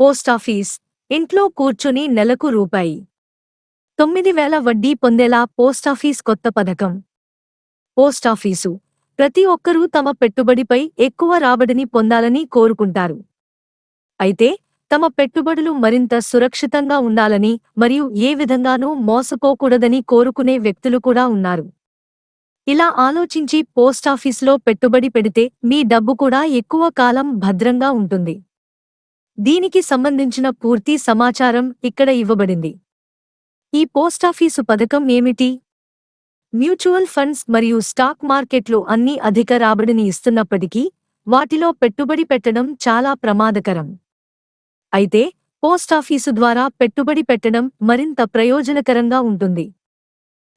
Post office ఇంట్లో కూర్చుని నెలకు రూపాయి. తొమ్మిది వేల వడ్డీ పొందేలా పోస్టాఫీస్ కొత్త పథకం. పోస్టాఫీసు ప్రతి ఒక్కరూ తమ పెట్టుబడిపై ఎక్కువ రాబడిని పొందాలని కోరుకుంటారు. అయితే తమ పెట్టుబడులు మరింత సురక్షితంగా ఉండాలని మరియు ఏ విధంగానూ మోసపోకూడదని కోరుకునే వ్యక్తులు కూడా ఉన్నారు. ఇలా ఆలోచించి పోస్టాఫీసులో పెట్టుబడి పెడితే మీ డబ్బు కూడా ఎక్కువ కాలం భద్రంగా ఉంటుంది. దీనికి సంబంధించిన పూర్తి సమాచారం ఇక్కడ ఇవ్వబడింది. ఈ పోస్టాఫీసు పథకం ఏమిటి? మ్యూచువల్ ఫండ్స్ మరియు స్టాక్ మార్కెట్లు అన్ని అధిక రాబడిని ఇస్తున్నప్పటికీ వాటిలో పెట్టుబడి పెట్టడం చాలా ప్రమాదకరం. అయితే పోస్టాఫీసు ద్వారా పెట్టుబడి పెట్టడం మరింత ప్రయోజనకరంగా ఉంటుంది.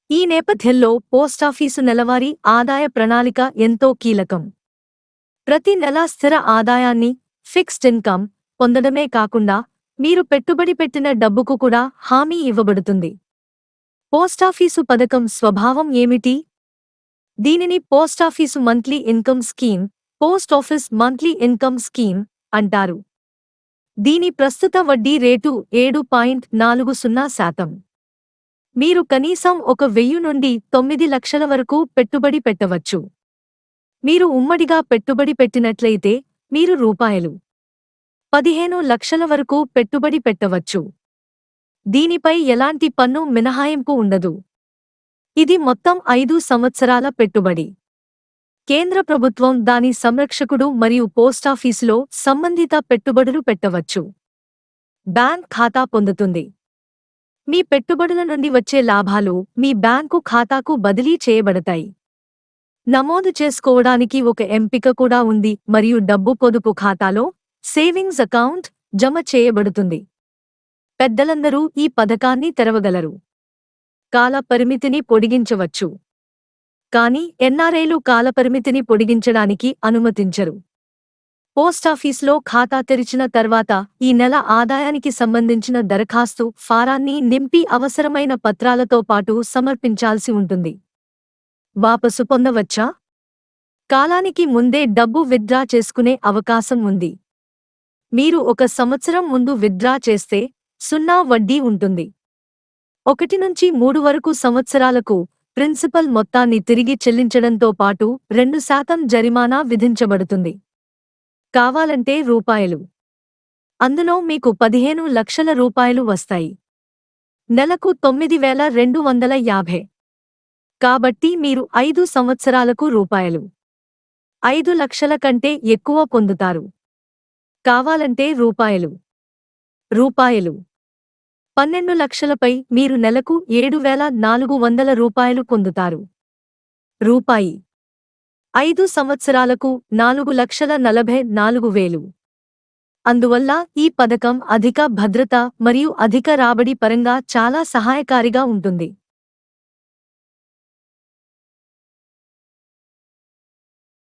ఈ నేపథ్యంలో పోస్టాఫీసు నెలవారీ ఆదాయ ప్రణాళిక ఎంతో కీలకం. ప్రతి నెలా స్థిర ఆదాయాన్ని ఫిక్స్డ్ ఇన్కమ్ పొందడమే కాకుండా మీరు పెట్టుబడి పెట్టిన డబ్బుకు కూడా హామీ ఇవ్వబడుతుంది. పోస్టాఫీసు పథకం స్వభావం ఏమిటి? దీనిని post office monthly income scheme post office monthly income scheme అంటారు. దీని ప్రస్తుత వడ్డీ రేటు ఏడు పాయింట్ నాలుగు సున్నా శాతం. మీరు కనీసం ఒక వెయ్యి నుండి తొమ్మిది లక్షల వరకు పెట్టుబడి పెట్టవచ్చు. మీరు ఉమ్మడిగా పెట్టుబడి పెట్టినట్లయితే మీరు రూపాయలు పదిహేను లక్షల వరకు పెట్టుబడి పెట్టవచ్చు. దీనిపై ఎలాంటి పన్ను మినహాయింపు ఉండదు. ఇది మొత్తం ఐదు సంవత్సరాల పెట్టుబడి. కేంద్ర ప్రభుత్వం దాని సంరక్షకుడు మరియు పోస్టాఫీసులో సంబంధిత పెట్టుబడులు పెట్టవచ్చు. బ్యాంక్ ఖాతా పొందుతుంది. మీ పెట్టుబడుల నుండి వచ్చే లాభాలు మీ బ్యాంకు ఖాతాకు బదిలీ చేయబడతాయి. నమోదు చేసుకోవడానికి ఒక ఎంపిక కూడా ఉంది మరియు డబ్బు పొదుపు ఖాతాలో సేవింగ్స్ అకౌంట్ జమ చేయబడుతుంది. పెద్దలందరూ ఈ పథకాన్ని తెరవగలరు. కాల పరిమితిని పొడిగించవచ్చు. కాని ఎన్ఆర్ఐలు కాలపరిమితిని పొడిగించడానికి అనుమతించరు. పోస్టాఫీస్లో ఖాతా తెరిచిన తర్వాత ఈ నెల ఆదాయానికి సంబంధించిన దరఖాస్తు ఫారాన్ని నింపి అవసరమైన పత్రాలతో పాటు సమర్పించాల్సి ఉంటుంది. వాపసు పొందవచ్చా? కాలానికి ముందే డబ్బు విత్డ్రా చేసుకునే అవకాశం ఉంది. మీరు ఒక సంవత్సరం ముందు విత్డ్రా చేస్తే సున్నా వడ్డీ ఉంటుంది. ఒకటి నుంచి మూడు వరకు సంవత్సరాలకు ప్రిన్సిపల్ మొత్తాన్ని తిరిగి చెల్లించడంతో పాటు రెండు శాతం జరిమానా విధించబడుతుంది. కావాలంటే రూపాయలు. అందులో మీకు పదిహేను లక్షల రూపాయలు వస్తాయి. నెలకు తొమ్మిది వేల రెండు వందల యాభై. కాబట్టి మీరు ఐదు సంవత్సరాలకు రూపాయలు. ఐదు లక్షల కంటే ఎక్కువ పొందుతారు. కావాలంటే రూపాయలు. రూపాయలు. పన్నెండు లక్షలపై మీరు నెలకు ఏడు వేల నాలుగు వందల రూపాయలు పొందుతారు. రూపాయి. ఐదు సంవత్సరాలకు నాలుగు లక్షల నలభై నాలుగు వేలు. అందువల్ల ఈ పథకం అధిక భద్రత మరియు అధిక రాబడి పరంగా చాలా సహాయకారిగా ఉంటుంది.